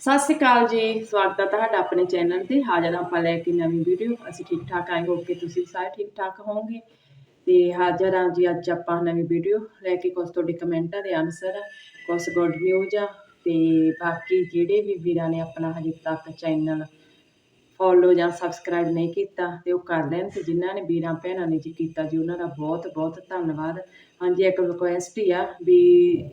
ਸਤਿ ਸ਼੍ਰੀ ਅਕਾਲ ਜੀ, ਸਵਾਗਤ ਹੈ ਤੁਹਾਡਾ ਆਪਣੇ ਚੈਨਲ ਤੇ। ਹਾਜ਼ਰ ਆਪਾਂ ਲੈ ਕੇ ਨਵੀਂ ਵੀਡੀਓ, ਅਸੀਂ ਠੀਕ ਠਾਕ ਆਏ ਹੋ ਕਿ ਤੁਸੀਂ ਸਾਰੇ ਠੀਕ ਠਾਕ ਹੋਵੋਗੇ। ਤੇ ਹਾਜ਼ਰ ਹਾਂ ਜੀ, ਅੱਜ ਆਪਾਂ ਨਵੀਂ ਵੀਡੀਓ ਲੈ ਕੇ ਕੁਝ ਤੁਹਾਡੇ ਕਮੈਂਟਾਂ ਦੇ ਆਨਸਰ ਕੁਝ ਗੁੱਡ ਨਿਊਜ਼ ਆ, ਤੇ ਬਾਕੀ ਜਿਹੜੇ ਵੀ ਵੀਰਾਂ ਨੇ ਆਪਣਾ ਹਜੇ ਤੱਕ ਚੈਨਲ ਫੋਲੋ ਜਾਂ ਸਬਸਕ੍ਰਾਈਬ ਨਹੀਂ ਕੀਤਾ, ਤੇ ਉਹ ਕਰ ਲੈਣ, ਤੇ ਜਿਨ੍ਹਾਂ ਨੇ ਵੀਰਾਂ ਭੈਣਾਂ ਨੇ ਜੀ ਕੀਤਾ ਜੀ, ਉਹਨਾਂ ਦਾ ਬਹੁਤ ਬਹੁਤ ਧੰਨਵਾਦ। ਹਾਂਜੀ, ਇੱਕ ਰਿਕੁਐਸਟ ਹੀ ਆ ਵੀ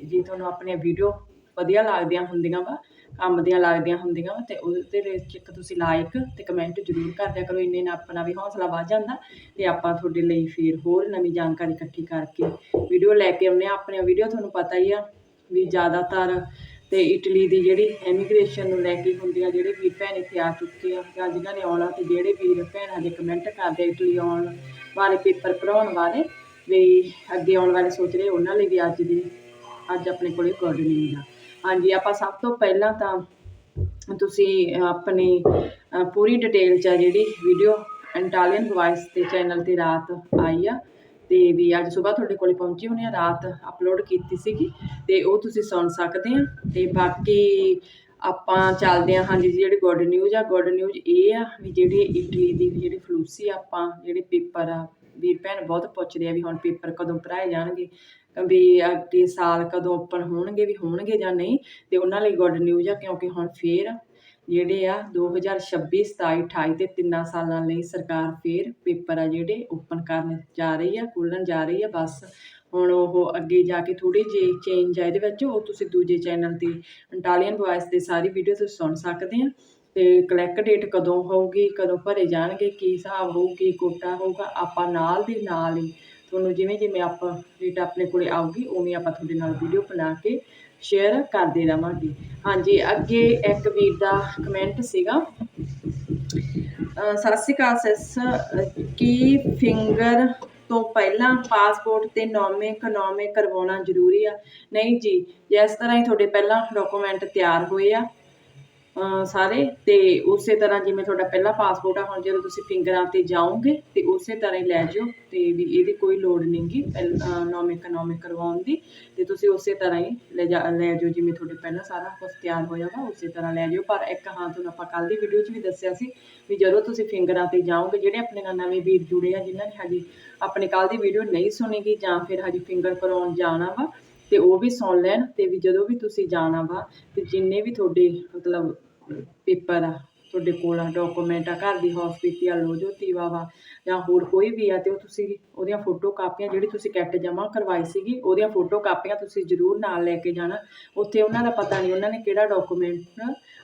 ਜੇ ਤੁਹਾਨੂੰ ਆਪਣੀਆਂ ਵੀਡੀਓ ਵਧੀਆ ਲੱਗਦੀਆਂ ਹੁੰਦੀਆਂ ਵਾ ਕੰਮ ਦੀਆਂ ਲੱਗਦੀਆਂ ਹੁੰਦੀਆਂ ਵਾ ਤੇ ਉਹਦੇ ਵਿੱਚ ਇੱਕ ਤੁਸੀਂ ਲਾਈਕ ਤੇ ਕਮੈਂਟ ਜ਼ਰੂਰ ਕਰ ਦਿਆ ਕਰੋ, ਇੰਨੇ ਨਾਲ ਆਪਣਾ ਵੀ ਹੌਸਲਾ ਵੱਧ ਜਾਂਦਾ ਤੇ ਆਪਾਂ ਤੁਹਾਡੇ ਲਈ ਫਿਰ ਹੋਰ ਨਵੀਂ ਜਾਣਕਾਰੀ ਇਕੱਠੀ ਕਰਕੇ ਵੀਡੀਓ ਲੈ ਕੇ ਆਉਂਦੇ ਆ ਆਪਣੀਆਂ ਵੀਡੀਓ ਤੁਹਾਨੂੰ ਪਤਾ ਹੀ ਆ ਵੀ ਜ਼ਿਆਦਾਤਰ ਤੇ ਇਟਲੀ ਦੀ ਜਿਹੜੀ ਇਮੀਗ੍ਰੇਸ਼ਨ ਨੂੰ ਲੈ ਕੇ ਹੁੰਦੀ ਆ, ਜਿਹੜੇ ਵੀਰ ਭੈਣ ਇੱਥੇ ਆ ਚੁੱਕੇ ਆ ਜਾਂ ਜਿਨ੍ਹਾਂ ਨੇ ਆਉਣਾ ਤੇ ਜਿਹੜੇ ਵੀਰ ਭੈਣ ਹਜੇ ਕਮੈਂਟ ਕਰਦੇ ਇਟਲੀ ਆਉਣ ਬਾਰੇ ਪੇਪਰ ਭਰਾਉਣ ਬਾਰੇ ਵੀ ਅੱਗੇ ਆਉਣ ਵਾਲੇ ਸੋਚ ਰਹੇ ਉਹਨਾਂ ਲਈ ਵੀ ਅੱਜ ਦੀ, ਅੱਜ ਆਪਣੇ ਕੋਲੇ ਗੁੱਡ ਨਿਊਜ਼ ਆ। ਹਾਂਜੀ, ਆਪਾਂ ਸਭ ਤੋਂ ਪਹਿਲਾਂ ਤਾਂ ਤੁਸੀਂ ਆਪਣੀ ਪੂਰੀ ਡਿਟੇਲ ਚ ਆ ਜਿਹੜੀ ਵੀਡੀਓ ਇੰਟਾਲੀਅਨ ਵੌਇਸ ਤੇ ਚੈਨਲ ਤੇ ਰਾਤ ਆਈ ਆ ਤੇ ਵੀ ਅੱਜ ਸਵੇਰ ਤੁਹਾਡੇ ਕੋਲੇ ਪਹੁੰਚੀ ਹੋਣੀ ਆ, ਰਾਤ ਅਪਲੋਡ ਕੀਤੀ ਸੀਗੀ ਤੇ ਉਹ ਤੁਸੀਂ ਸੁਣ ਸਕਦੇ ਆ ਤੇ ਬਾਕੀ ਆਪਾਂ ਚੱਲਦੇ ਆ, ਹਾਂਜੀ ਜੀ, ਜਿਹੜੀ ਗੁੱਡ ਨਿਊਜ਼ ਆ ਗੁੱਡ ਨਿਊਜ਼ ਇਹ ਆ ਵੀ ਜਿਹੜੀ ਇਟਲੀ ਦੀ ਜਿਹੜੀ ਫਲੂਸੀ ਆ ਆਪਾਂ, ਜਿਹੜੇ ਪੇਪਰ ਆ, ਵੀਰ ਭੈਣ ਬਹੁਤ ਪੁੱਛਦੇ ਆ ਵੀ ਹੁਣ ਪੇਪਰ ਕਦੋਂ ਭਰਾਏ ਜਾਣਗੇ। ਵੀ ਅੱਗੇ ਸਾਲ ਕਦੋਂ ਓਪਨ ਹੋਣਗੇ, ਵੀ ਹੋਣਗੇ ਜਾਂ ਨਹੀਂ, ਤੇ ਉਹਨਾਂ ਲਈ ਗੁੱਡ ਨਿਊਜ਼ ਆ, ਕਿਉਂਕਿ ਹੁਣ ਫੇਰ ਜਿਹੜੇ ਆ 2026 27 28 ਤੇ ਤਿੰਨਾਂ ਸਾਲਾਂ ਲਈ ਸਰਕਾਰ ਫੇਰ ਪੇਪਰ ਆ ਜਿਹੜੇ ਓਪਨ ਕਰਨ ਜਾ ਰਹੀ ਆ, ਖੋਲ੍ਹਣ ਜਾ ਰਹੀ ਆ, ਬਸ ਹੁਣ ਉਹ ਅੱਗੇ ਜਾ ਕੇ ਥੋੜੀ ਜਿਹੀ ਚੇਂਜ ਆ, ਇਹਦੇ ਵਿੱਚ ਉਹ ਤੁਸੀਂ ਦੂਜੇ ਚੈਨਲ ਤੇ ਇਟਾਲੀਅਨ ਵੌਇਸ ਤੇ ਸਾਰੀ ਵੀਡੀਓ ਤੁਸੀਂ ਸੁਣ ਸਕਦੇ ਆ, ਤੇ ਕਲੈਕਟ ਡੇਟ ਕਦੋਂ ਹੋਊਗੀ, ਕਦੋਂ ਭਰੇ ਜਾਣਗੇ, ਕੀ ਹਿਸਾਬ ਹੋਊ, ਕੀ ਕੋਟਾ ਹੋਊਗਾ, ਆਪਾਂ ਨਾਲ ਦੀ ਨਾਲ ਹੀ ਤੁਹਾਨੂੰ ਜਿਵੇਂ ਜਿਵੇਂ ਆਪਾਂ ਡੇਟ ਆਪਣੇ ਕੋਲੇ ਆਊਗੀ, ਉਵੇਂ ਆਪਾਂ ਤੁਹਾਡੇ ਨਾਲ ਵੀਡੀਓ ਬਣਾ ਕੇ ਸ਼ੇਅਰ ਕਰਦੇ ਰਵਾਂਗੇ ਹਾਂਜੀ, ਅੱਗੇ ਇੱਕ ਵੀਰ ਦਾ ਕਮੈਂਟ ਸੀਗਾ। ਸਤਿ ਸ਼੍ਰੀ ਅਕਾਲ ਸੈਸ ਕੀ ਫਿੰਗਰ ਤੋਂ ਪਹਿਲਾਂ ਪਾਸਪੋਰਟ ਤੇ ਨੌਵੇਂ ਕਨੌਵੇਂ ਕਰਵਾਉਣਾ ਜ਼ਰੂਰੀ ਆ? ਨਹੀਂ ਜੀ ਜਿਸ ਤਰ੍ਹਾਂ ਹੀ ਤੁਹਾਡੇ ਪਹਿਲਾਂ ਡਾਕੂਮੈਂਟ ਤਿਆਰ ਹੋਏ ਆ। ਸਾਰੇ ਤੇ ਉਸੇ ਤਰ੍ਹਾਂ ਜਿਵੇਂ ਤੁਹਾਡਾ ਪਹਿਲਾ ਪਾਸਪੋਰਟ ਆ, ਹੁਣ ਜਦੋਂ ਤੁਸੀਂ ਫਿੰਗਰਾਂ ਤੇ ਜਾਓਗੇ ਤੇ ਉਸੇ ਤਰ੍ਹਾਂ ਹੀ ਲੈ ਜਾਓ ਤੇ ਵੀ ਇਹਦੀ ਕੋਈ ਲੋੜ ਨਹੀਂਗੀ ਨੌਵੇਂ ਕਨੌਵੇਂ ਕਰਵਾਉਣ ਦੀ ਤੇ ਤੁਸੀਂ ਉਸੇ ਤਰ੍ਹਾਂ ਹੀ ਲੈ ਜਾ, ਲੈ ਜਾਓ ਜਿਵੇਂ ਤੁਹਾਡੇ ਪਹਿਲਾਂ ਸਾਰਾ ਕੁਝ ਤਿਆਰ ਹੋਇਆ ਵਾ, ਉਸੇ ਤਰ੍ਹਾਂ ਲੈ ਜਾਓ। ਪਰ ਇੱਕ ਹਾਂ ਤੁਹਾਨੂੰ ਆਪਾਂ ਕੱਲ ਦੀ ਵੀਡੀਓ 'ਚ ਵੀ ਦੱਸਿਆ ਸੀ ਵੀ ਜਦੋਂ ਤੁਸੀਂ ਫਿੰਗਰਾਂ ਤੇ ਜਾਓਗੇ, ਜਿਹੜੇ ਆਪਣੇ ਨਾਲ ਨਵੇਂ ਵੀਰ ਜੁੜੇ ਆ, ਜਿਨ੍ਹਾਂ ਨੇ ਹਜੇ ਆਪਣੇ ਕੱਲ ਦੀ ਵੀਡੀਓ ਨਹੀਂ ਸੁਣੀਗੀ ਜਾਂ ਫਿਰ ਹਜੇ ਫਿੰਗਰ ਕਰਾਉਣ ਜਾਣਾ ਵਾ ਤੇ ਉਹ ਵੀ ਸੁਣ ਲੈਣ ਤੇ ਵੀ ਜਦੋਂ ਵੀ ਤੁਸੀਂ ਜਾਣਾ ਵਾ ਤੇ ਜਿੰਨੇ ਵੀ ਤੁਹਾਡੇ ਮਤਲਬ ਪੇਪਰ ਆ, ਤੁਹਾਡੇ ਕੋਲ ਆ ਡਾਕੂਮੈਂਟ ਆ, ਘਰ ਦੀ ਹਸਪੀਟਲ ਆ ਲੋਜੋ ਤੀਵਾ ਵਾ, ਜਾਂ ਹੋਰ ਕੋਈ ਵੀ ਆ ਤੇ ਉਹ ਤੁਸੀਂ ਉਹਦੀਆਂ ਫੋਟੋ ਕਾਪੀਆਂ ਜਿਹੜੀ ਤੁਸੀਂ ਕਿੱਟ ਜਮ੍ਹਾਂ ਕਰਵਾਈ ਸੀਗੀ, ਉਹਦੀਆਂ ਫੋਟੋ ਕਾਪੀਆਂ ਤੁਸੀਂ ਜ਼ਰੂਰ ਨਾਲ ਲੈ ਕੇ ਜਾਣਾ। ਉੱਥੇ ਉਹਨਾਂ ਦਾ ਪਤਾ ਨਹੀਂ ਉਹਨਾਂ ਨੇ ਕਿਹੜਾ ਡਾਕੂਮੈਂਟ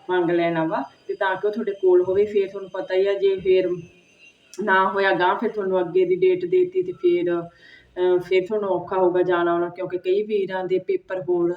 ਮੰਗ ਲੈਣਾ ਵਾ ਤੇ ਤਾਂ ਕਿ ਉਹ ਤੁਹਾਡੇ ਕੋਲ ਹੋਵੇ, ਫਿਰ ਤੁਹਾਨੂੰ ਪਤਾ ਹੀ ਆ, ਜੇ ਫਿਰ ਨਾ ਹੋਇਆ ਗਾਂ ਫਿਰ ਤੁਹਾਨੂੰ ਅੱਗੇ ਦੀ ਡੇਟ ਦੇਤੀ ਤੇ ਫਿਰ ਫਿਰ ਤੁਹਾਨੂੰ ਔਖਾ ਹੋਊਗਾ ਜਾਣਾ ਆਉਣਾ, ਕਿਉਂਕਿ ਕਈ ਵੀਰਾਂ ਦੇ ਪੇਪਰ ਹੋਰ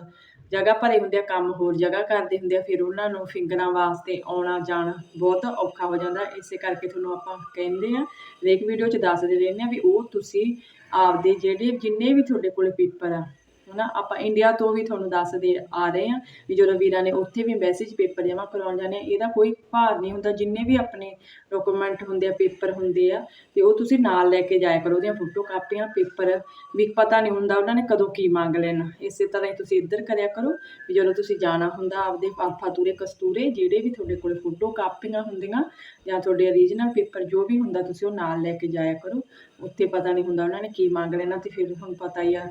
ਜਗ੍ਹਾ ਭਰੇ ਹੁੰਦੇ ਆ, ਕੰਮ ਹੋਰ ਜਗ੍ਹਾ ਕਰਦੇ ਹੁੰਦੇ ਆ, ਫਿਰ ਉਹਨਾਂ ਨੂੰ ਫਿੰਗਰਾਂ ਵਾਸਤੇ ਆਉਣਾ ਜਾਣਾ ਬਹੁਤ ਔਖਾ ਹੋ ਜਾਂਦਾ। ਇਸੇ ਕਰਕੇ ਤੁਹਾਨੂੰ ਆਪਾਂ ਕਹਿੰਦੇ ਆ ਹਰੇਕ ਵੀਡੀਓ 'ਚ ਦੱਸਦੇ ਰਹਿੰਦੇ ਆ ਵੀ ਉਹ ਤੁਸੀਂ ਆਪਦੇ ਜਿਹੜੇ ਜਿੰਨੇ ਵੀ ਤੁਹਾਡੇ ਕੋਲ ਪੇਪਰ ਆ ਹਨਾ? ਆਪਾਂ ਇੰਡੀਆ ਤੋਂ ਵੀ ਤੁਹਾਨੂੰ ਦੱਸਦੇ ਆ ਰਹੇ ਆ ਵੀ ਜਦੋਂ ਵੀਰਾਂ ਨੇ ਉੱਥੇ ਵੀ ਮੈਸੇਜ ਪੇਪਰ ਜਮ੍ਹਾਂ ਕਰਵਾਉਣ ਜਾਣੇ ਆ, ਇਹਦਾ ਕੋਈ ਭਾਰ ਨਹੀਂ ਹੁੰਦਾ। ਜਿੰਨੇ ਵੀ ਆਪਣੇ ਡਾਕੂਮੈਂਟ ਹੁੰਦੇ ਆ ਪੇਪਰ ਹੁੰਦੇ ਆ, ਤੇ ਉਹ ਤੁਸੀਂ ਨਾਲ ਲੈ ਕੇ ਜਾਇਆ ਕਰੋ ਉਹਦੀਆਂ ਫੋਟੋ ਕਾਪੀਆਂ ਪੇਪਰ ਵੀ ਪਤਾ ਨਹੀਂ ਹੁੰਦਾ ਉਹਨਾਂ ਨੇ ਕਦੋਂ ਕੀ ਮੰਗ ਲੈਣਾ। ਇਸੇ ਤਰ੍ਹਾਂ ਹੀ ਤੁਸੀਂ ਇੱਧਰ ਕਰਿਆ ਕਰੋ ਵੀ ਜਦੋਂ ਤੁਸੀਂ ਜਾਣਾ ਹੁੰਦਾ ਆਪਦੇ ਪਾਪਾ ਤੂਰੇ ਕਸਤੂਰੇ ਜਿਹੜੇ ਵੀ ਤੁਹਾਡੇ ਕੋਲ ਫੋਟੋ ਕਾਪੀਆਂ ਹੁੰਦੀਆਂ ਜਾਂ ਤੁਹਾਡੇ ਰੀਜਨਲ ਪੇਪਰ ਜੋ ਵੀ ਹੁੰਦਾ ਤੁਸੀਂ ਉਹ ਨਾਲ ਲੈ ਕੇ ਜਾਇਆ ਕਰੋ। ਉੱਥੇ ਪਤਾ ਨਹੀਂ ਹੁੰਦਾ ਉਹਨਾਂ ਨੇ ਕੀ ਮੰਗ ਲੈਣਾ ਤੇ ਫਿਰ ਤੁਹਾਨੂੰ ਪਤਾ ਹੀ ਆ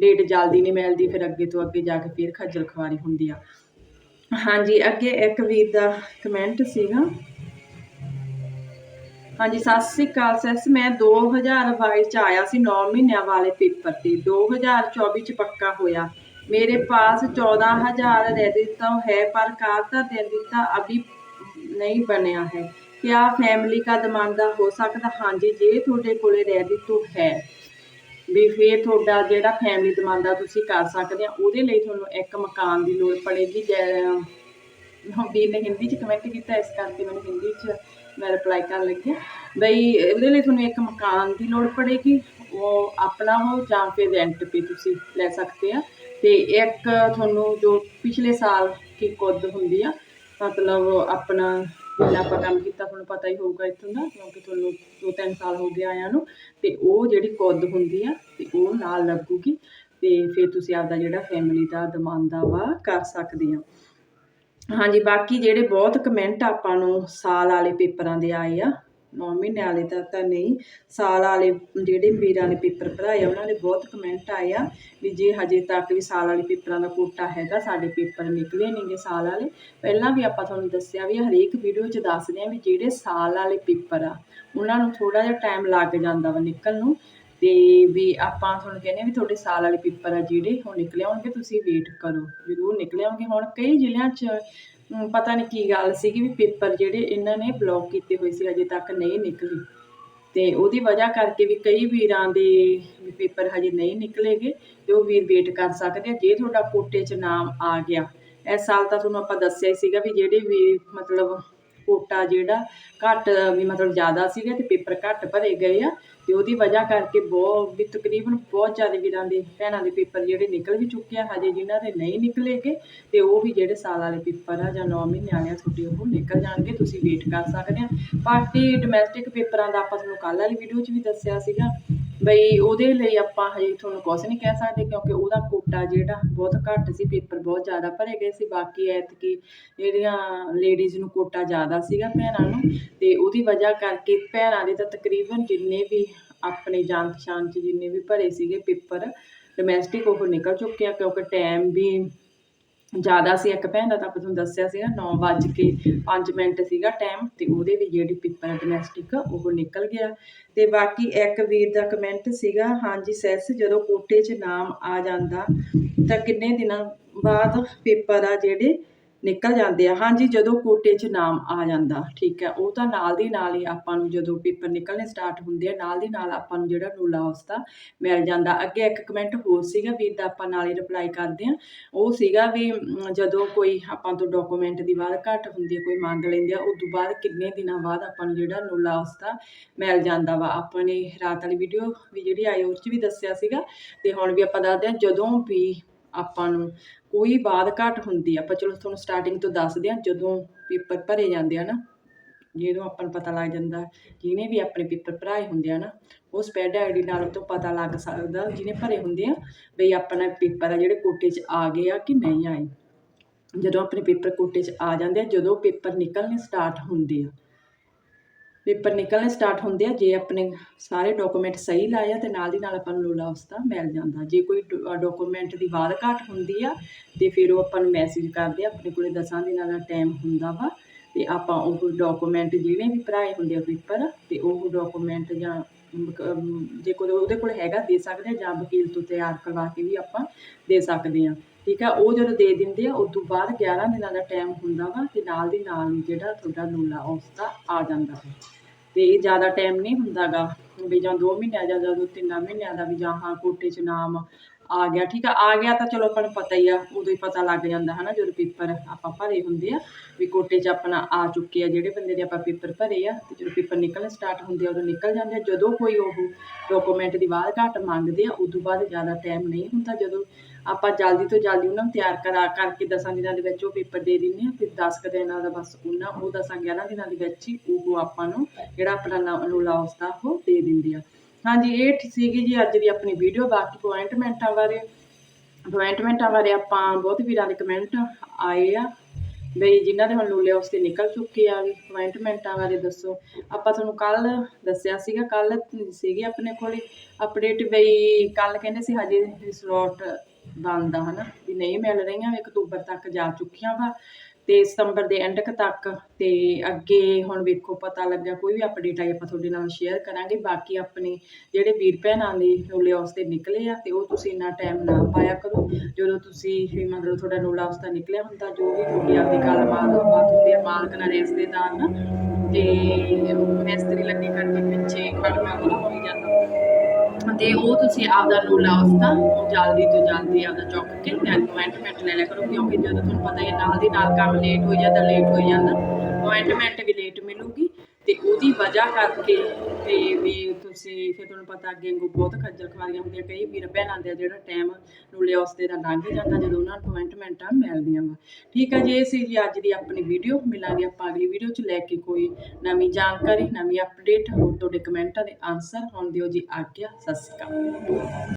ਡੇਟ ਜਲਦੀ ਨਹੀਂ ਮਿਲਦੀ ਫਿਰ ਅੱਗੇ ਤੋਂ ਅੱਗੇ ਜਾ ਕੇ ਫਿਰ ਖੱਜਲ ਖਵਾਰੀ ਹੁੰਦੀ ਆ ਹਾਂਜੀ ਅੱਗੇ ਇੱਕ ਵੀਰ ਦਾ ਕਮੈਂਟ ਸੀਗਾ ਹਾਂਜੀ ਸਤਿ ਸ੍ਰੀ ਅਕਾਲ ਸੈਸ ਮੈਂ 2022 ਚ ਆਇਆ ਸੀ 9 ਮਹੀਨਿਆਂ ਵਾਲੇ ਪੇਪਰ ਤੇ 2024 ਚ ਪੱਕਾ ਹੋਇਆ ਮੇਰੇ ਪਾਸ 14000 रेडितो है पर कार का रेडिता अभी नहीं ਬਣਿਆ ਹੈ ਕਿਆ ਫੈਮਿਲੀ ਦਾ ਦਮਾਂਦਾ ਹੋ ਸਕਦਾ ਹਾਂਜੀ ਜੇ ਤੁਹਾਡੇ ਕੋਲੇ ਰੈਡੀਟੋ ਹੈ ਵੀ ਫਿਰ ਤੁਹਾਡਾ ਜਿਹੜਾ ਫੈਮਿਲੀ ਦਮਾਂਦਾ ਤੁਸੀਂ ਕਰ ਸਕਦੇ ਆ, ਉਹਦੇ ਲਈ ਤੁਹਾਨੂੰ ਇੱਕ ਮਕਾਨ ਦੀ ਲੋੜ ਪੜੇਗੀ। ਜੈ ਵੀਰ ਨੇ ਹਿੰਦੀ ਚ ਕਮੈਂਟ ਕੀਤਾ, ਇਸ ਕਰਕੇ ਮੈਨੂੰ ਹਿੰਦੀ ਚ ਮੈਂ ਰਿਪਲਾਈ ਕਰਨ ਲੱਗੀ ਬਈ, ਉਹਦੇ ਲਈ ਤੁਹਾਨੂੰ ਇੱਕ ਮਕਾਨ ਦੀ ਲੋੜ ਪੜੇਗੀ, ਉਹ ਆਪਣਾ ਹੋ ਜਾਂ ਫਿਰ ਰੈਂਟ ਤੇ ਤੁਸੀਂ ਲੈ ਸਕਦੇ ਆ। ਤੇ ਇੱਕ ਤੁਹਾਨੂੰ ਜੋ ਪਿਛਲੇ ਸਾਲ ਕੀ ਕੁੱਦ ਹੁੰਦੀ ਆ, ਮਤਲਬ ਆਪਣਾ ਜਿੰਨਾ ਆਪਾਂ ਕੰਮ ਕੀਤਾ, ਤੁਹਾਨੂੰ ਪਤਾ ਹੀ ਹੋਊਗਾ ਇੱਥੋਂ ਦਾ, ਕਿਉਂਕਿ ਤੁਹਾਨੂੰ ਦੋ ਤਿੰਨ ਸਾਲ ਹੋ ਗਏ ਆਇਆਂ ਨੂੰ। ਤੇ ਉਹ ਜਿਹੜੀ ਕੁੱਦ ਹੁੰਦੀ ਆ, ਤੇ ਉਹ ਨਾਲ ਲੱਗੂਗੀ, ਤੇ ਫਿਰ ਤੁਸੀਂ ਆਪਦਾ ਜਿਹੜਾ ਫੈਮਿਲੀ ਦਾ ਦਮਾਂਦਾ ਵਾ ਕਰ ਸਕਦੇ ਆ। ਹਾਂਜੀ, ਬਾਕੀ ਜਿਹੜੇ ਬਹੁਤ ਕਮੈਂਟ ਆਪਾਂ ਨੂੰ ਸਾਲ ਵਾਲੇ ਪੇਪਰਾਂ ਦੇ ਆਏ ਆ 9 ਮਹੀਨੇ ਵਾਲੇ ਤਾਂ ਤਾਂ ਨਹੀਂ, ਸਾਲ ਵਾਲੇ ਜਿਹੜੇ ਵੀਰਾਂ ਨੇ ਪੇਪਰ ਭਰਾਏ ਉਹਨਾਂ ਦੇ ਬਹੁਤ ਕਮੈਂਟ ਆਏ ਆ ਵੀ ਜੇ ਹਜੇ ਤੱਕ ਵੀ ਸਾਲ ਵਾਲੇ ਪੇਪਰਾਂ ਦਾ ਕੋਟਾ ਹੈਗਾ, ਸਾਡੇ ਪੇਪਰ ਨਿਕਲੇ ਨਹੀਂਗੇ ਸਾਲ ਵਾਲੇ। ਪਹਿਲਾਂ ਵੀ ਆਪਾਂ ਤੁਹਾਨੂੰ ਦੱਸਿਆ ਵੀ ਹਰੇਕ ਵੀਡੀਓ 'ਚ ਦੱਸਦੇ ਆ ਵੀ ਜਿਹੜੇ ਸਾਲ ਵਾਲੇ ਪੇਪਰ ਆ, ਉਹਨਾਂ ਨੂੰ ਥੋੜਾ ਜਿਹਾ ਟਾਈਮ ਲੱਗ ਜਾਂਦਾ ਵਾ ਨਿਕਲਣ ਨੂੰ। ਤੇ ਵੀ ਆਪਾਂ ਤੁਹਾਨੂੰ ਕਹਿੰਦੇ ਆ ਵੀ ਤੁਹਾਡੇ ਸਾਲ ਵਾਲੇ ਪੇਪਰ ਆ ਜਿਹੜੇ, ਉਹ ਨਿਕਲੇ ਆਉਣਗੇ, ਤੁਸੀਂ ਵੇਟ ਕਰੋ। ਜ਼ਰੂਰ ਨਿਕਲੇ ਆਉਣਗੇ, ਹੁਣ ਕਈ ਜ਼ਿਲ੍ਹਿਆਂ 'ਚ ਪਤਾ ਨਹੀਂ ਕੀ ਗੱਲ ਸੀਗੀ ਵੀ ਪੇਪਰ ਜਿਹੜੇ ਇਹਨਾਂ ਨੇ ਬਲੌਕ ਕੀਤੇ ਹੋਏ ਸੀ ਅਜੇ ਤੱਕ ਨਹੀਂ ਨਿਕਲੇ। ਤੇ ਉਹਦੀ ਵਜ੍ਹਾ ਕਰਕੇ ਵੀ ਕਈ ਵੀਰਾਂ ਦੇ ਵੀ ਪੇਪਰ ਹਜੇ ਨਹੀਂ ਨਿਕਲੇਗੇ ਤੇ ਉਹ ਵੀਰ ਵੇਟ ਕਰ ਸਕਦੇ ਆ, ਜੇ ਤੁਹਾਡਾ ਕੋਟੇ 'ਚ ਨਾਮ ਆ ਗਿਆ। ਇਸ ਸਾਲ ਤਾਂ ਤੁਹਾਨੂੰ ਆਪਾਂ ਦੱਸਿਆ ਹੀ ਸੀਗਾ ਵੀ ਜਿਹੜੇ ਵੀ ਮਤਲਬ ਕੋਟਾ ਜਿਹੜਾ ਘੱਟ, ਵੀ ਮਤਲਬ ਜ਼ਿਆਦਾ ਸੀਗਾ ਤੇ ਪੇਪਰ ਘੱਟ ਭਰੇ ਗਏ ਆ ਤੇ ਉਹਦੀ ਵਜ੍ਹਾ ਕਰਕੇ ਬਹੁਤ, ਵੀ ਤਕਰੀਬਨ ਬਹੁਤ ਜ਼ਿਆਦਾ ਵੀਰਾਂ ਦੇ ਭੈਣਾਂ ਦੇ ਪੇਪਰ ਜਿਹੜੇ ਨਿਕਲ ਵੀ ਚੁੱਕੇ ਆ, ਹਜੇ ਜਿਨ੍ਹਾਂ ਦੇ ਨਹੀਂ ਨਿਕਲੇਗੇ ਤੇ ਉਹ ਵੀ ਜਿਹੜੇ ਸਾਲ ਵਾਲੇ ਪੇਪਰ ਆ ਜਾਂ 9 ਮਹੀਨੇ ਵਾਲੇ ਆ, ਤੁਹਾਡੇ ਉਹ ਨਿਕਲ ਜਾਣਗੇ, ਤੁਸੀਂ ਵੇਟ ਕਰ ਸਕਦੇ ਆ। ਬਾਕੀ ਡੋਮੈਸਟਿਕ ਪੇਪਰਾਂ ਦਾ ਆਪਾਂ ਤੁਹਾਨੂੰ ਕੱਲ੍ਹ ਵਾਲੀ ਵੀਡੀਓ 'ਚ ਵੀ ਦੱਸਿਆ ਸੀਗਾ। ਬਈ ਉਹਦੇ ਲਈ ਆਪਾਂ ਹਜੇ ਤੁਹਾਨੂੰ ਕੁਝ ਨਹੀਂ ਕਹਿ ਸਕਦੇ ਕਿਉਂਕਿ ਉਹਦਾ ਕੋਟਾ ਜਿਹੜਾ ਬਹੁਤ ਘੱਟ ਸੀ, ਪੇਪਰ ਬਹੁਤ ਜ਼ਿਆਦਾ ਭਰੇ ਗਏ ਸੀ, ਬਾਕੀ ਐਤਕੀ ਜਿਹੜੀਆਂ ਲੇਡੀਜ਼ ਨੂੰ ਕੋਟਾ ਜ਼ਿਆਦਾ ਸੀਗਾ ਭੈਣਾਂ ਨੂੰ ਤੇ ਉਹਦੀ ਵਜ੍ਹਾ ਕਰਕੇ ਭੈਣਾਂ ਦੇ ਤਾਂ ਤਕਰੀਬਨ ਜਿੰਨੇ ਵੀ ਆਪਣੇ ਜਾਣ ਪਛਾਣ 'ਚ ਜਿੰਨੇ ਵੀ ਭਰੇ ਸੀਗੇ ਪੇਪਰ ਡੋਮੈਸਟਿਕ ਉਹ ਨਿਕਲ ਚੁੱਕੇ ਆ ਕਿਉਂਕਿ ਟਾਈਮ ਵੀ ਜ਼ਿਆਦਾ ਸੀ, ਇੱਕ ਭੈਣ ਦਾ ਤਾਂ ਆਪਾਂ ਤੁਹਾਨੂੰ ਦੱਸਿਆ ਸੀਗਾ 9 ਵੱਜ ਕੇ 5 ਮਿੰਟ ਸੀਗਾ ਟਾਈਮ ਤੇ ਉਹਦੇ ਵੀ ਜਿਹੜੀ ਪੇਪਰ ਡੋਮੈਸਟਿਕ ਉਹ ਨਿਕਲ ਗਿਆ। ਤੇ ਬਾਕੀ ਇੱਕ ਵੀਰ ਦਾ ਕਮੈਂਟ ਸੀਗਾ, ਹਾਂਜੀ ਸੈਸ, ਜਦੋਂ ਕੋਟੇ 'ਚ ਨਾਮ ਆ ਜਾਂਦਾ, ਤਾਂ ਕਿੰਨੇ ਦਿਨਾਂ ਬਾਅਦ ਪੇਪਰ ਆ ਜਿਹੜੇ ਨਿਕਲ ਜਾਂਦੇ ਆ। ਹਾਂਜੀ, ਜਦੋਂ ਕੋਟੇ 'ਚ ਨਾਮ ਆ ਜਾਂਦਾ, ਠੀਕ ਹੈ, ਉਹ ਤਾਂ ਨਾਲ ਦੀ ਨਾਲ ਹੀ ਆਪਾਂ ਨੂੰ ਜਦੋਂ ਪੇਪਰ ਨਿਕਲਣੇ ਸਟਾਰਟ ਹੁੰਦੇ ਆ, ਨਾਲ ਦੀ ਨਾਲ ਆਪਾਂ ਨੂੰ ਜਿਹੜਾ ਰੂਲਾ ਉਸਦਾ ਮਿਲ ਜਾਂਦਾ। ਅੱਗੇ ਇੱਕ ਕਮੈਂਟ ਹੋਰ ਸੀਗਾ ਵੀ ਦਾ ਆਪਾਂ ਨਾਲ ਹੀ ਰਿਪਲਾਈ ਕਰਦੇ ਆ ਉਹ ਸੀਗਾ ਵੀ ਜਦੋਂ ਕੋਈ ਆਪਾਂ ਤੋਂ ਡਾਕੂਮੈਂਟ ਦੀ ਬਾਅਦ ਘੱਟ ਹੁੰਦੀ ਹੈ, ਕੋਈ ਮੰਗ ਲੈਂਦੇ ਆ ਉਸ ਤੋਂ ਬਾਅਦ ਕਿੰਨੇ ਦਿਨਾਂ ਬਾਅਦ ਆਪਾਂ ਨੂੰ ਜਿਹੜਾ ਨੂਲਾ ਉਸਦਾ ਮਿਲ ਜਾਂਦਾ ਵਾ। ਆਪਾਂ ਨੇ ਰਾਤ ਵਾਲੀ ਵੀਡੀਓ ਵੀ ਜਿਹੜੀ ਆਈ, ਉਹ 'ਚ ਵੀ ਦੱਸਿਆ ਸੀਗਾ। ਤੇ ਹੁਣ ਵੀ ਆਪਾਂ ਦੱਸਦੇ ਆ ਜਦੋਂ ਵੀ ਆਪਾਂ ਨੂੰ ਕੋਈ ਬਾਤ ਘੱਟ ਹੁੰਦੀ ਆਪਾਂ ਚਲੋ ਤੁਹਾਨੂੰ ਸਟਾਰਟਿੰਗ ਤੋਂ ਦੱਸਦੇ ਆ, ਜਦੋਂ ਪੇਪਰ ਭਰੇ ਜਾਂਦੇ ਆ ਨਾ, ਜਦੋਂ ਆਪਾਂ ਨੂੰ ਪਤਾ ਲੱਗ ਜਾਂਦਾ, ਜਿਹਨੇ ਵੀ ਆਪਣੇ ਪੇਪਰ ਭਰਾਏ ਹੁੰਦੇ ਆ ਨਾ, ਉਹ ਸਪੈਡ ਆਈਡੀ ਨਾਲ ਤੋਂ ਪਤਾ ਲੱਗ ਸਕਦਾ, ਜਿਹਨੇ ਭਰੇ ਹੁੰਦੇ ਆ ਵੀ ਆਪਣਾ ਪੇਪਰ ਆ ਜਿਹੜੇ ਕੋਟੇ 'ਚ ਆ ਗਏ ਆ ਕਿ ਨਹੀਂ ਆਏ। ਜਦੋਂ ਆਪਣੇ ਪੇਪਰ ਕੋਟੇ 'ਚ ਆ ਜਾਂਦੇ ਆ, ਜਦੋਂ ਪੇਪਰ ਨਿਕਲਣੇ ਸਟਾਰਟ ਹੁੰਦੇ ਆ। ਪੇਪਰ ਨਿਕਲਣੇ ਸਟਾਰਟ ਹੁੰਦੇ ਆ, ਜੇ ਆਪਣੇ ਸਾਰੇ ਡਾਕੂਮੈਂਟ ਸਹੀ ਲਾਏ ਆ ਤੇ ਨਾਲ ਦੀ ਨਾਲ ਆਪਾਂ ਨੂੰ ਲੋਲਾ ਉਸਦਾ ਮਿਲ ਜਾਂਦਾ। ਜੇ ਕੋਈ ਡਾਕੂਮੈਂਟ ਦੀ ਬਾਤ ਘਾਟ ਹੁੰਦੀ ਆ ਤੇ ਫਿਰ ਉਹ ਆਪਾਂ ਨੂੰ ਮੈਸੇਜ ਕਰਦੇ ਆ, ਆਪਣੇ ਕੋਲੇ 10 ਦਿਨਾਂ ਦਾ ਟਾਈਮ ਹੁੰਦਾ ਵਾ ਤੇ ਆਪਾਂ ਉਹ ਡਾਕੂਮੈਂਟ ਜਿਹੜੇ ਵੀ ਭਰਾਏ ਹੁੰਦੇ ਆ ਪੇਪਰ ਤੇ ਉਹ ਡਾਕੂਮੈਂਟ ਜਾਂ ਜੇ ਕੋਈ ਉਹਦੇ ਕੋਲ ਹੈਗਾ ਦੇ ਸਕਦੇ ਆ ਜਾਂ ਵਕੀਲ ਤੋਂ ਤਿਆਰ ਕਰਵਾ ਕੇ ਵੀ ਆਪਾਂ ਦੇ ਸਕਦੇ ਆ। ਠੀਕ ਆ, ਉਹ ਜਦੋਂ ਦੇ ਦਿੰਦੇ ਆ ਉਸ ਤੋਂ ਬਾਅਦ 11 ਦਿਨਾਂ ਦਾ ਟਾਈਮ ਹੁੰਦਾ ਵਾ ਤੇ ਨਾਲ ਦੀ ਨਾਲ ਜਿਹੜਾ ਤੁਹਾਡਾ ਨੂਲਾ ਉਸਦਾ ਆ ਜਾਂਦਾ ਹੈ। ਤੇ ਇਹ ਜ਼ਿਆਦਾ ਟਾਈਮ ਨਹੀਂ ਹੁੰਦਾਗਾ, ਵੀ ਜਾਂ 2 ਮਹੀਨਿਆਂ ਜਾਂ ਜਾਂ ਦੋ ਮਹੀਨਿਆਂ ਦਾ ਵੀ ਜਾਂ ਹਾਂ, ਕੋਟੇ 'ਚ ਨਾਮ ਆ ਗਿਆ, ਠੀਕ ਆ? ਆ ਗਿਆ ਤਾਂ ਚਲੋ ਆਪਾਂ ਨੂੰ ਪਤਾ ਹੀ ਆ, ਉਦੋਂ ਹੀ ਪਤਾ ਲੱਗ ਜਾਂਦਾ, ਹਨਾ, ਜਦੋਂ ਪੇਪਰ ਆਪਾਂ ਭਰੇ ਹੁੰਦੇ ਆ, ਵੀ ਕੋਟੇ 'ਚ ਆਪਣਾ ਆ ਚੁੱਕੇ ਆ ਜਿਹੜੇ ਬੰਦੇ ਦੇ ਆਪਾਂ ਪੇਪਰ ਭਰੇ ਆ, ਤੇ ਜਦੋਂ ਪੇਪਰ ਨਿਕਲਣ ਸਟਾਰਟ ਹੁੰਦੇ ਆ, ਉਦੋਂ ਨਿਕਲ ਜਾਂਦੇ ਆ। ਜਦੋਂ ਕੋਈ ਉਹ ਡਾਕੂਮੈਂਟ ਦੀ ਬਾਅਦ ਘੱਟ ਮੰਗਦੇ ਆ, ਉਦੋਂ ਬਾਅਦ ਜ਼ਿਆਦਾ ਟਾਈਮ ਨਹੀਂ ਹੁੰਦਾ। ਜਦੋਂ ਆਪਾਂ ਜਲਦੀ ਤੋਂ ਜਲਦੀ ਉਹਨਾਂ ਨੂੰ ਤਿਆਰ ਕਰਾ, ਕਰਕੇ ਦਸਾਂ ਦਿਨਾਂ ਦੇ ਵਿੱਚ ਉਹ ਪੇਪਰ ਦੇ ਦਿੰਦੇ ਆ, ਫਿਰ 10 ਕੁ ਦਿਨਾਂ ਦਾ ਬਸ ਉਹਨਾਂ, ਉਹ ਦਸਾਂ 11 ਦਿਨਾਂ ਦੇ ਵਿੱਚ ਹੀ ਉਹ ਆਪਾਂ ਨੂੰ ਜਿਹੜਾ ਆਪਣਾ ਨੂਲਾ ਉਸਦਾ ਉਹ ਦੇ ਦਿੰਦੇ ਆ। ਹਾਂਜੀ, ਇਹ ਸੀਗੀ ਜੀ, ਅੱਜ ਦੀ ਆਪਣੀ ਵੀਡੀਓ ਬਾਕੀ ਅਪਾਇੰਟਮੈਂਟਾਂ ਬਾਰੇ। ਅਪਾਇੰਟਮੈਂਟਾਂ ਬਾਰੇ ਆਪਾਂ ਬਹੁਤ ਵੀਰਾਂ ਦੇ ਕਮੈਂਟ ਆਏ ਆ। ਬਈ ਜਿਨ੍ਹਾਂ ਦੇ ਹੁਣ ਨੂਲੇ ਉਸ ਤੇ ਨਿਕਲ ਚੁੱਕੇ ਆ ਵੀ ਅਪਾਇੰਟਮੈਂਟਾਂ ਬਾਰੇ ਦੱਸੋ। ਆਪਾਂ ਤੁਹਾਨੂੰ ਕੱਲ ਦੱਸਿਆ ਸੀਗਾ ਕੱਲ ਸੀਗੀ ਆਪਣੇ ਕੋਲੇ ਅਪਡੇਟ ਬਈ ਕੱਲ ਕਹਿੰਦੇ ਸੀ ਹਜੇ ਸਲੋਟ ਬੰਦ ਆ, ਹਨਾ? ਵੀ ਨਹੀਂ ਮਿਲ ਰਹੀਆਂ ਵੀ ਅਕਤੂਬਰ ਤੱਕ ਜਾ ਚੁੱਕੀਆਂ ਵਾ। ਤੇ ਸਤੰਬਰ ਦੇ ਐਂਡ ਤੱਕ ਤੇ ਅੱਗੇ ਹੁਣ ਵੇਖੋ ਪਤਾ ਲੱਗਿਆ, ਕੋਈ ਵੀ ਅਪਡੇਟ ਆਈ, ਆਪਾਂ ਤੁਹਾਡੇ ਨਾਲ ਸ਼ੇਅਰ ਕਰਾਂਗੇ। ਬਾਕੀ ਆਪਣੇ ਜਿਹੜੇ ਵੀਰ ਭੈਣਾਂ ਦੇ ਨੂਲੇ ਉਸ ਨਿਕਲੇ ਆ ਤੇ ਉਹ ਤੁਸੀਂ ਇੰਨਾ ਟਾਈਮ ਨਾ ਪਾਇਆ ਕਰੋ। ਜਦੋਂ ਤੁਸੀਂ ਮਤਲਬ ਤੁਹਾਡਾ ਨੂਲਾ ਉਸ ਦਾ ਨਿਕਲਿਆ ਹੁੰਦਾ, ਜੋ ਵੀ ਤੁਹਾਡੀ ਆਪਦੀ ਗੱਲਬਾਤ ਬਾਤ ਹੁੰਦੀ ਆ ਮਾਲਕ ਨਾਲ ਰਿਸ਼ਤੇਦਾਰ ਨਾਲ ਤੇ ਮਿਸਤਰੀ ਲੱਗੇ ਕਰਕੇ ਪਿੱਛੇ ਖੜਨਾ ਬੜਾ ਹੋਈ ਜਾਂਦਾ। ਤੇ ਉਹ ਤੁਸੀਂ ਆਪਦਾ ਨੂਲਾ ਉਸਦਾ ਜਲਦੀ ਤੋਂ ਜਲਦੀ ਆਪਦਾ ਚੁੱਕ ਕੇ ਤੇ ਅਪਾਇੰਟਮੈਂਟ ਲੈ ਲਿਆ ਕਰੋ, ਕਿਉਂਕਿ ਜਦੋਂ ਤੁਹਾਨੂੰ ਪਤਾ ਹੈ ਨਾਲ ਦੀ ਨਾਲ ਕੰਮ ਲੇਟ ਹੋ ਜਾਂਦਾ ਲੇਟ ਹੋ ਜਾਂਦਾ ਅਪਾਇੰਟਮੈਂਟ ਵੀ ਲੇਟ ਮਿਲੂਗੀ ਤੇ ਉਹਦੀ ਵਜ੍ਹਾ ਕਰਕੇ ਤੇ ਤੁਸੀਂ ਫਿਰ ਤੁਹਾਨੂੰ ਪਤਾ ਅੱਗੇ ਵਾਂਗੂ ਬਹੁਤ ਖੱਜਲ ਖਵਾਰੀਆਂ ਹੁੰਦੀਆਂ। ਕਈ ਵੀਰ ਭੈਣਾਂ ਦੇ ਜਿਹੜਾ ਟਾਈਮ ਨੂਲੇ ਉਸਦੇ ਦਾ ਲੰਘ ਹੀ ਜਾਂਦਾ ਜਦੋਂ ਉਹਨਾਂ ਨੂੰ ਅਪਾਇੰਟਮੈਂਟਾਂ ਮਿਲਦੀਆਂ ਵਾ। ਠੀਕ ਹੈ ਜੀ, ਇਹ ਸੀ ਜੀ ਅੱਜ ਦੀ ਆਪਣੀ ਵੀਡੀਓ ਮਿਲਾਂਗੇ ਆਪਾਂ ਅਗਲੀ ਵੀਡੀਓ 'ਚ। ਲੈ ਕੇ ਕੋਈ ਨਵੀਂ ਜਾਣਕਾਰੀ, ਨਵੀਂ ਅਪਡੇਟ ਹੋਰ ਤੁਹਾਡੇ ਕਮੈਂਟਾਂ ਦੇ ਆਨਸਰ ਹੋਣ ਦਿਓ ਜੀ ਆਗਿਆ। ਸਤਿ ਸ਼੍ਰੀ ਅਕਾਲ।